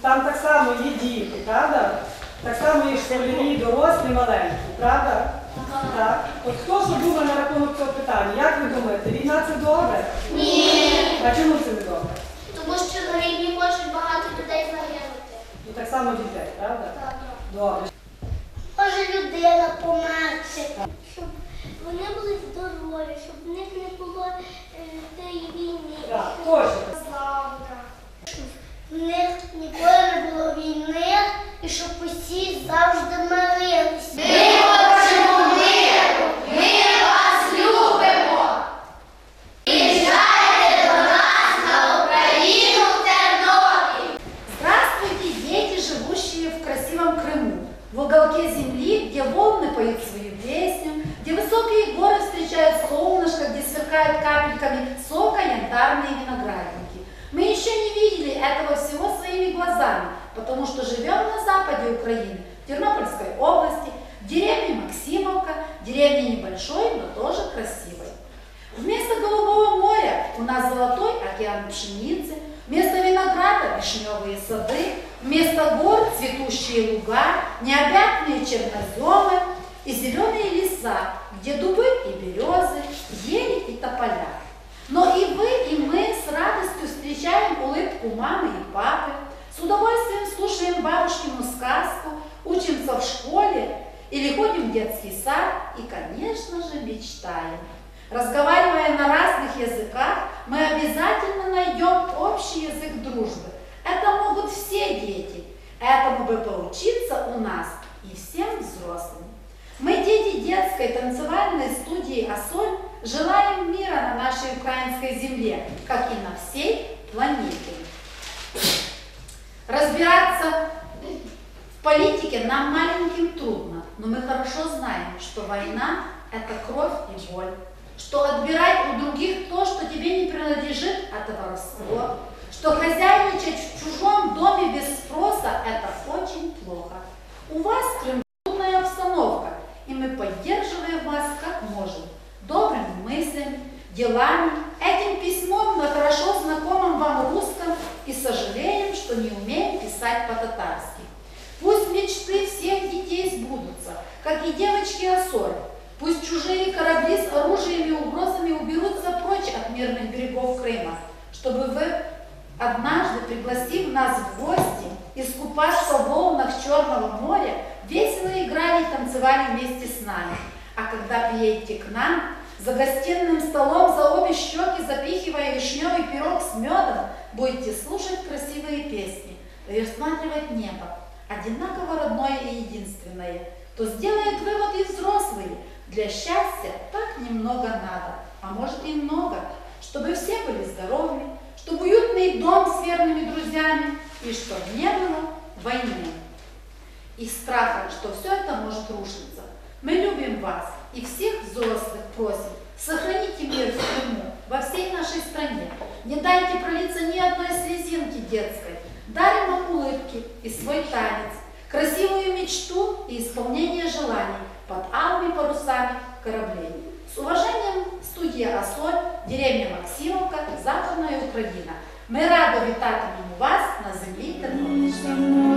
Там так само є діти, правда? Так само є школярі, дорослі, маленькі, правда? Так. От хто що думає на рахунок цього питання? Як ви думаєте, війна це добре? Ні. А чому це не добре? Тому що на війні може багато людей загинути. Ну так само дітей, правда? Так. Добре. Може людина померти. Щоб вони були здорові, щоб в них не було е, війни. Так, точно. ніколи не було війни і щоб усі завжди мирилися. Ми хочемо миру! Ми вас любимо! Приїжджайте до нас на Україну в Тернопіль! Здравствуйте, дети, живущие в красивом Крыму, в уголке земли, где волны поют свою песню, где высокие горы встречают солнышко, где сверкают капельками сока янтарные виноградники. Потому что живем на западе Украины, в Тернопольской области, в деревне Максимовка, деревне небольшой, но тоже красивой. Вместо голубого моря у нас золотой океан пшеницы, вместо винограда вишневые сады, вместо гор цветущие луга, необъятные черноземы и зеленые леса, где дубы и березы, ели и тополя. Но и вы, и мы с радостью встречаем улыбку мамы и папы, с удовольствием слушаем бабушкину сказку, учимся в школе или ходим в детский сад и, конечно же, мечтаем. Разговаривая на разных языках, мы обязательно найдем общий язык дружбы. Это могут все дети. Этому бы поучиться у нас и всем взрослым. Мы, дети детской танцевальной студии «Асоль», желаем мира на нашей украинской земле, как и на всей планете. Разбираться в политике нам маленьким трудно, но мы хорошо знаем, что война – это кровь и боль, что отбирать у других то, что тебе не принадлежит – это воровство, что хозяйничать в чужом доме без спроса – это очень плохо. У вас трудная обстановка, и мы поддерживаем вас как можем, добрыми мыслями, делами, этим письмом на хорошо знакомом вам русском и сожалеем, что не умеем писать по-татарски. Пусть мечты всех детей сбудутся, как и девочки Осоль. Пусть чужие корабли с оружием и угрозами уберутся прочь от мирных берегов Крыма, чтобы вы, однажды пригласив нас в гости, искупаться в волнах Черного моря, весело играли и танцевали вместе с нами. А когда приедете к нам, за гостиным столом за обе щеки запихивая вишневый пирог с медом, будете слушать красивые песни и рассматривать небо, одинаково родное и единственное, то сделает вывод и взрослые. Для счастья так немного надо, а может и много, чтобы все были здоровыми, чтобы уютный дом с верными друзьями и чтобы не было войны. И страха, что все это может рушиться. Мы любим вас и всех взрослых просим, сохраните мир в Крыму, во всей нашей стране. Не дайте пролиться ни одной слезинки детской. Дарим вам улыбки и свой танец, красивую мечту и исполнение желаний под алыми парусами кораблей. С уважением, студия «Осоль», деревня Максимовка, Западная Украина. Ми радо вітатимемо вас на землі Тернопільщини.